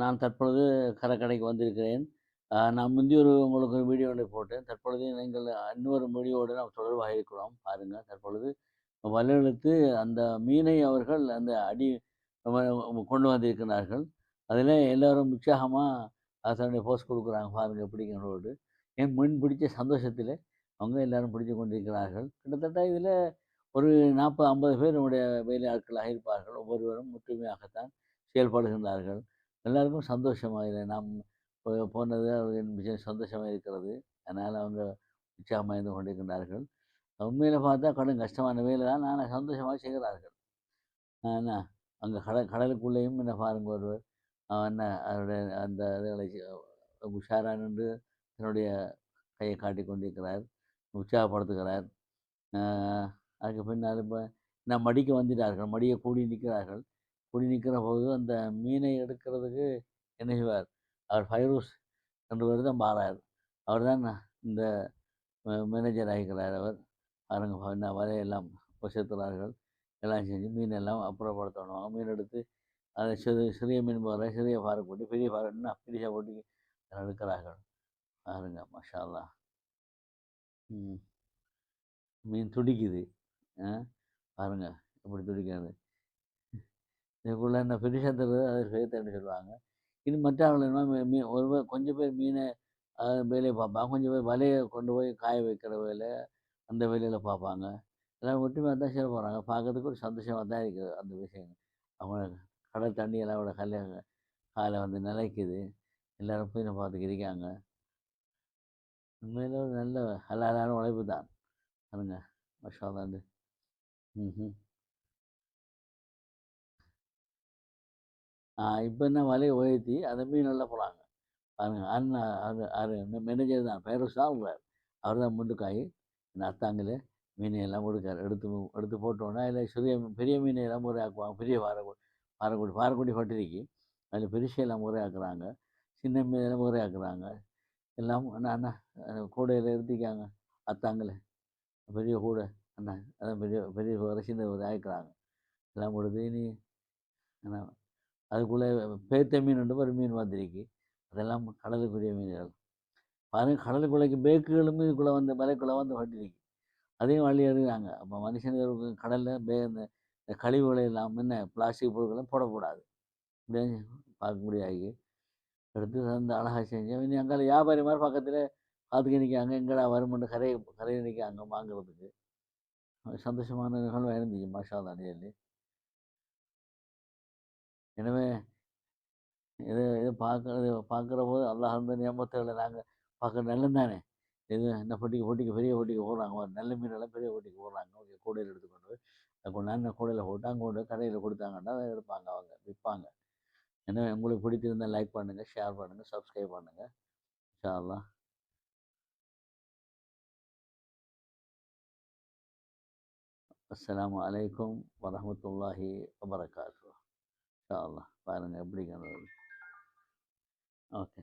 நான் தற்பொழுது கடற்கரைக்கு வந்திருக்கிறேன். நான் முந்தி ஒரு உங்களுக்கு ஒரு வீடியோ ஒன்று போட்டேன். தற்பொழுது நீங்கள் இன்னொரு வீடியோவோடு நாம் தொடர்பாக இருக்கிறோம். பாருங்கள் தற்பொழுது வலையிழுத்து அந்த மீனை அவர்கள் அந்த அடி கொண்டு வந்திருக்கிறார்கள். அதில் எல்லோரும் உற்சாகமாக தன்னுடைய போஸ் கொடுக்குறாங்க பாருங்கள் பிடிக்கணும்னு. ஏன் மீன் பிடிச்ச சந்தோஷத்தில் அவங்க எல்லாரும் பிடிச்சு கொண்டிருக்கிறார்கள். கிட்டத்தட்ட இதில் ஒரு 40, 50 பேர் நம்முடைய வேலை ஆட்களாக இருப்பார்கள். ஒவ்வொருவரும் ஒற்றுமையாகத்தான் செயல்படுகின்றார்கள். எல்லாருக்கும் சந்தோஷமாக நாம் போனது அவர்கள் மிக சந்தோஷமாக இருக்கிறது. அதனால் அவங்க உற்சாகமாயிருந்து கொண்டிருக்கின்றார்கள். உண்மையில் பார்த்தா கடும் கஷ்டமான வேலை தான். ஆனால் சந்தோஷமாக செய்கிறார்கள். என்ன அங்கே கடல் கடலுக்குள்ளேயும் என்ன பாருங்க ஒருவர் என்ன அவருடைய அந்த இதுகளை உஷாரா நின்று தன்னுடைய கையை காட்டி கொண்டிருக்கிறார். உற்சாகப்படுத்துகிறார். அதுக்கு பின்னால் இப்போ நான் மடிக்க வந்துட்டார்கள். மடியை கூடி நிற்கிறார்கள். குடி நிற்கிற போது அந்த மீனை எடுக்கிறதுக்கு என்ன செய்வார்? அவர் ஃபைரூஸ் பேர் தான் வாரார். அவர் தான் இந்த மேனேஜர் ஆகிக்கிறார் அவர். பாருங்க என்ன வலையெல்லாம் பொசுக்கிறார்கள். எல்லாம் செஞ்சு மீனெல்லாம் அப்புறப்படுத்தணும். மீன் எடுத்து அதை சிறு சிறிய மீன் போல சிறிய பாறை போட்டு பெரிய பாறை என்ன பெரிய எடுக்கிறார்கள். பாருங்க மஷாலா மீன் துடிக்குது. பாருங்க எப்படி துடிக்கிறது. இதுக்குள்ள என்ன பெருசா தெரிறது அது சேத்துன்னு சொல்லுவாங்க. இது மற்றவர்கள் மீ ஒரு கொஞ்சம் பேர் மீனை வேலையை பார்ப்பாங்க. கொஞ்சம் பேர் வலையை கொண்டு போய் காய வைக்கிற வேலை, அந்த வேலையில் பார்ப்பாங்க. எல்லாம் ஒற்றுமையாக தான் செய்ய போகிறாங்க பார்க்கறதுக்கு ஒரு சந்தோஷமாக தான் இருக்குது அந்த விஷயங்கள் அவங்க கடல் தண்ணி எல்லாம் விட கல்ல காலை வந்து நிலைக்குது. எல்லோரும் போய் பார்த்துட்டு இருக்காங்க. உண்மையிலே ஒரு நல்ல ஹலாலான உழைப்பு தான். பாருங்க மாஷா ம் ம் இப்போ என்ன வலைய உயர்த்தி அந்த நல்லா போகிறாங்க பாருங்க அண்ணா அது அது மேனேஜர் தான் ஃபைரூஸ் தான் உள்ளார். அவர் தான் முன்னுக்காயி அத்தாங்களே மீனை எல்லாம் கொடுக்காரு. எடுத்து எடுத்து போட்டோன்னா இல்லை சிறிய பெரிய மீனை எல்லாம் முறையாக்குவாங்க. பெரிய பாறைக்குடி பாறைக்குடி பாறைக்குடி பட்டிருக்கு. அதில் பெருசு எல்லாம் முறையாக்குறாங்க. சின்ன மீனெல்லாம் முறையாக்குறாங்க. எல்லாம் அண்ணா அண்ணா கூடையில் எடுத்திக்காங்க. அத்தாங்களே பெரிய கூடை அண்ணா அதான் பெரிய பெரிய வர சின்ன ஒரு ஆயிக்கிறாங்க. எல்லாம் கொடுத்து இனி என்ன அதுக்குள்ளே பேத்த மீன் உண்டு ஒரு மீன் வந்திருக்கு. அதெல்லாம் கடலுக்குரிய மீன்கள். பாருங்க கடலுக்குள்ளைக்கு பேக்குகளும் இதுக்குள்ளே வந்து மலைக்குள்ளே வந்து மாட்டிருக்கு. அதையும் வழி எறிகிறாங்க. அப்போ மனுஷனுக்கு கடலில் பே இந்த கழிவுகளை எல்லாம் என்ன பிளாஸ்டிக் பொருட்களும் போடக்கூடாது. பார்க்க முடியாது. எடுத்து அந்த அழகா செஞ்சோம் இனி அங்கே வியாபாரி மாதிரி பக்கத்தில் பார்த்துக்க நிற்காங்க எங்கடா வருமுன்னு கரையை கரையை நிற்காங்க வாங்குறதுக்கு. சந்தோஷமான நிகழ்வாக இருந்துச்சு. மாஷா அல்லாஹ் எனவே இது இது பார்க்கறது பார்க்கிறபோது அல்லாஹ் அந்த நியமத்தில் நாங்கள் பார்க்க நல்லது தானே. இது இந்த பொட்டிக்கு பொட்டிக்கு பெரிய பொட்டிக்கு போடுறாங்க. நல்ல மீனெல்லாம் பெரிய பொட்டிக்கு போடுறாங்க. அவங்க கூடையில் எடுத்துக்கொண்டு போய் கொண்டாந்து கூடையில் போட்டு அங்கே கொண்டு கடையில் கொடுத்தாங்கன்னா அதை எடுப்பாங்க அவங்க. விற்பாங்க எனவே உங்களுக்கு பிடிச்சிருந்தால் லைக் பண்ணுங்கள் ஷேர் பண்ணுங்கள் சப்ஸ்கிரைப் பண்ணுங்கள் இன்ஷா அல்லாஹ். அஸ்ஸலாமு அலைக்கும் வரஹ்மத்துல்லாஹி பாருங்கள் எப்படி பாருங்க ஓகே.